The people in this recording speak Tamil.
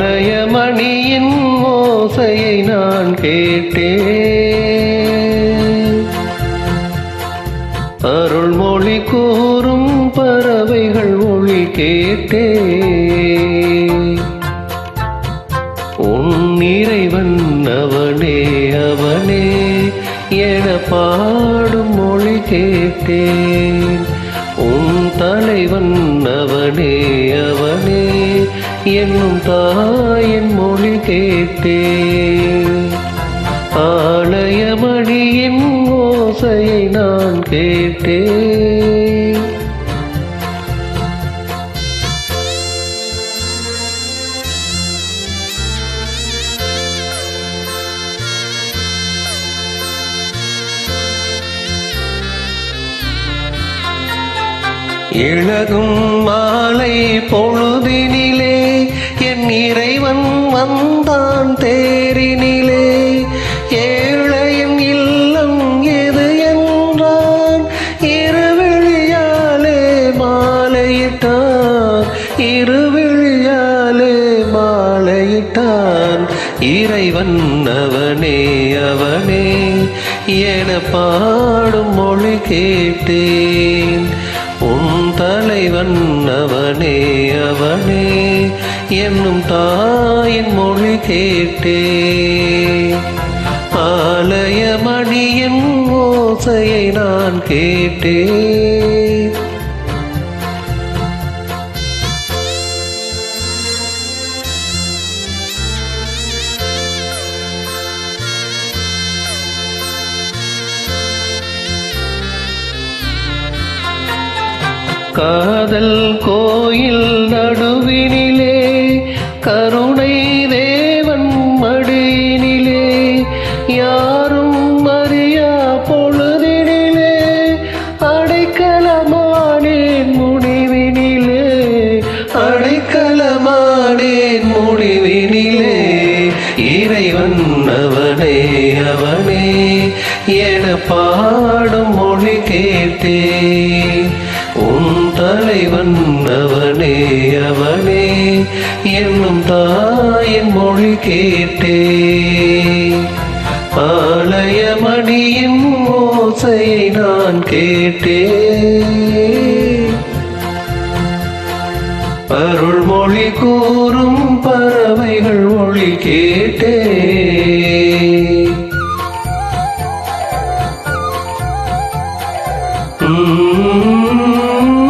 ஆலயமணியின் ஓசையை நான் கேட்டேன் அருள்மொழி கூறும் பறவைகள் கேட்டே உன் இறைவன் அவனே அவனே என பாடும் மொழி கேட்டேன். உன் தலைவன் அவனே அவனே என்னும் தாயின் மொழி கேட்டேன். ஆலயமணியின் ஓசையை நான் கேட்டேன். இழகும் மாலை பொழுதினிலே என் இறைவன் வந்தான் தேரினிலே. ஏழையின் இல்லம் எது என்றான்? இருவிழியாலே மாலையிட்டான். இருவிழியாலே மாலையிட்டான். இறைவன் அவனே அவனே. என பாடும் மொழி கேட்டே அவனே அவனே என்னும் தாயின் மொழி கேட்டே. ஆலயமணியின் ஓசையை நான் கேட்டேன் காதல் கோயில் நடுவினிலே கருணை தேவன் மடியினிலே யாரும் அறியா பொழுதினிலே அடைக்கலமானேன் முடிவினிலே அடைக்கலமானேன் முடிவினிலே இறைவன் அவனே அவனே என பாடும் மொழி கேட்டேன் அவனே அவனே என்னும் தாயின் மொழி கேட்டே. ஆலயமணியின் ஓசையை நான் கேட்டே. அருள் மொழி கூறும் பறவைகள் மொழி கேட்டே. Mm-hmm.